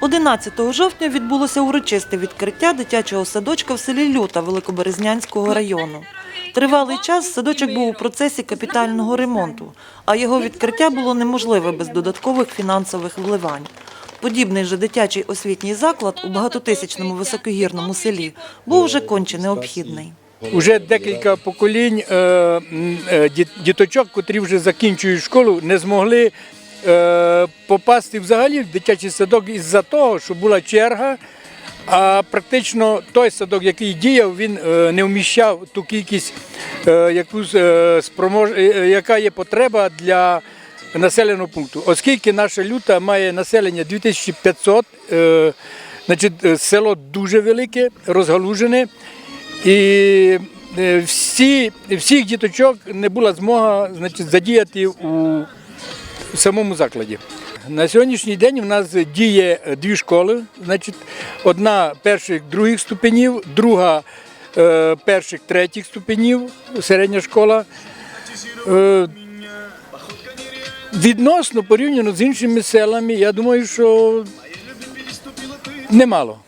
11 жовтня відбулося урочисте відкриття дитячого садочка в селі Люта Великоберезнянського району. Тривалий час садочок був у процесі капітального ремонту, а його відкриття було неможливе без додаткових фінансових вливань. Подібний же дитячий освітній заклад у багатотисячному високогірному селі був вже конче необхідний. Уже декілька поколінь е, е, діт- діточок, котрі вже закінчують школу, не змогли попасти взагалі в дитячий садок із-за того, що була черга. А практично той садок, який діяв, він е, не вміщав ту кількість, е, е, спромож... е, е, яка є потреба для населеного пункту. Оскільки наша люта має населення 2500, е, значить, е, село дуже велике, розгалужене. І е, всі, всіх діточок не була змога значить, задіяти у самому закладі. На сьогоднішній день у нас діє дві школи. Значить, одна перших других ступенів, друга е, перших третіх ступенів, середня школа. Е, відносно порівняно з іншими селами, я думаю, що немало.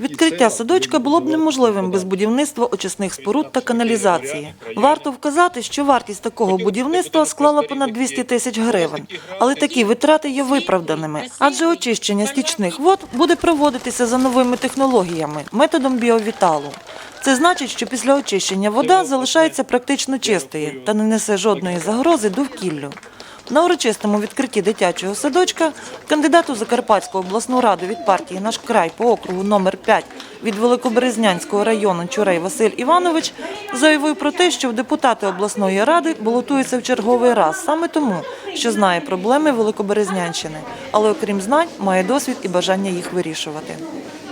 Відкриття садочка було б неможливим без будівництва очисних споруд та каналізації. Варто вказати, що вартість такого будівництва склала понад 200 тисяч гривень. Але такі витрати є виправданими, адже очищення стічних вод буде проводитися за новими технологіями методом біовіталу. Це значить, що після очищення вода залишається практично чистою та не несе жодної загрози довкіллю. На урочистому відкритті дитячого садочка кандидат у Закарпатську обласну раду від партії Наш край по округу номер 5 від Великоберезнянського району Чурей Василь Іванович заявив про те, що в депутати обласної ради балотується в черговий раз саме тому, що знає проблеми Великоберезнянщини, але окрім знань має досвід і бажання їх вирішувати.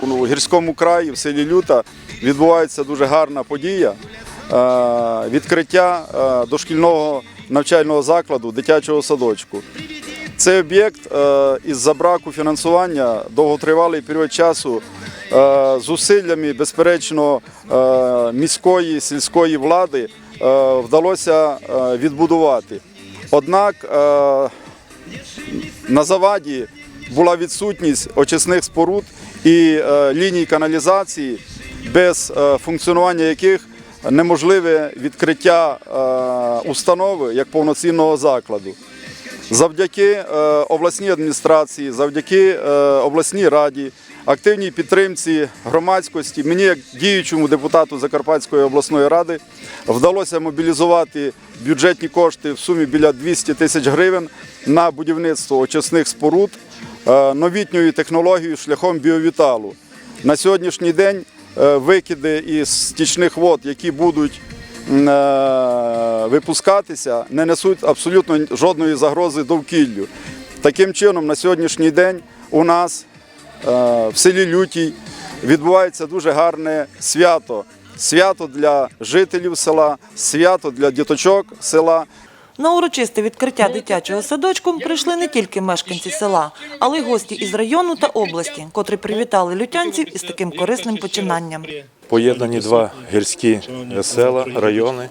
У гірському краї, в селі Люта, відбувається дуже гарна подія е, відкриття е, дошкільного навчального закладу, дитячого садочку. Цей об'єкт е, із-за браку фінансування довготривалий період часу е, зусиллями, безперечно, е, міської сільської влади вдалося відбудувати. Однак на заваді була відсутність очисних споруд і ліній каналізації, без функціонування яких неможливе відкриття е, установи як повноцінного закладу. Завдяки е, обласній адміністрації, завдяки е, обласній раді, активній підтримці громадськості, мені, як діючому депутату Закарпатської обласної ради, вдалося мобілізувати бюджетні кошти в сумі біля 200 тисяч гривень на будівництво очисних споруд новітньою технологією шляхом біовіталу. На сьогоднішній день викиди із стічних вод, які будуть е, випускатися, не несуть абсолютно жодної загрози довкіллю. Таким чином, на сьогоднішній день у нас е, в селі Лютій відбувається дуже гарне свято. Свято для жителів села, свято для діточок села. На урочисте відкриття дитячого садочку прийшли не тільки мешканці села, але й гості із району та області, котрі привітали лютянців із таким корисним починанням. Поєднані два гірські села, райони.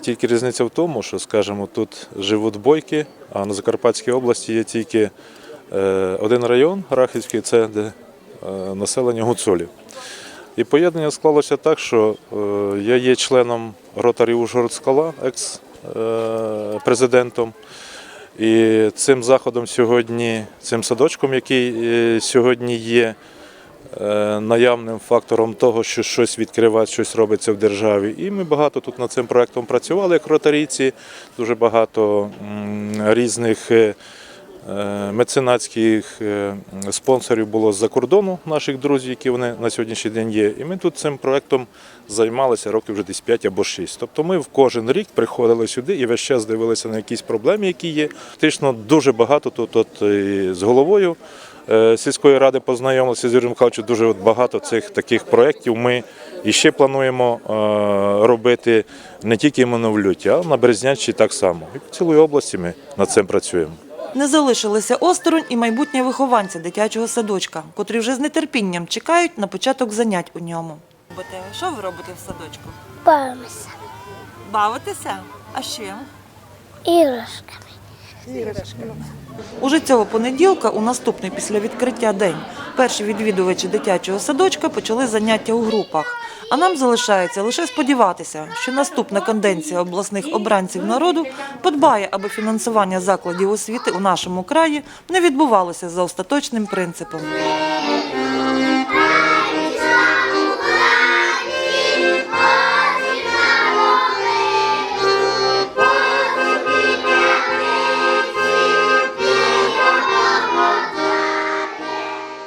Тільки різниця в тому, що, скажімо, тут живуть бойки, а на Закарпатській області є тільки е, один район Рахівський, це де е, населення гуцулів. І поєднання склалося так, що е, я є членом ротарі Ужгород Скала, екс-президентом. І цим заходом сьогодні, цим садочком, який е, сьогодні є е, наявним фактором того, що щось відкривається, щось робиться в державі. І ми багато тут над цим проектом працювали як ротарійці, дуже багато різних е, е, меценатських е, спонсорів було з-за кордону, наших друзів, які вони на сьогоднішній день є. І ми тут цим проектом займалися років вже десь 5 або 6. Тобто ми в кожен рік приходили сюди і весь час дивилися на якісь проблеми, які є. Фактично дуже багато тут от, з головою е, сільської ради познайомилися з Юрієм Михайловичем. Дуже от багато цих таких проєктів ми і ще плануємо е, робити не тільки іменно в люті, а на Березнянщині так само. І по цілої області ми над цим працюємо. Не залишилися осторонь і майбутні вихованці дитячого садочка, котрі вже з нетерпінням чекають на початок занять у ньому. Що ви робите в садочку? Бавимося Бавитеся? А ще? іграшками. Уже цього понеділка, у наступний після відкриття день, перші відвідувачі дитячого садочка почали заняття у групах. А нам залишається лише сподіватися, що наступна конденція обласних обранців народу подбає, аби фінансування закладів освіти у нашому краї не відбувалося за остаточним принципом.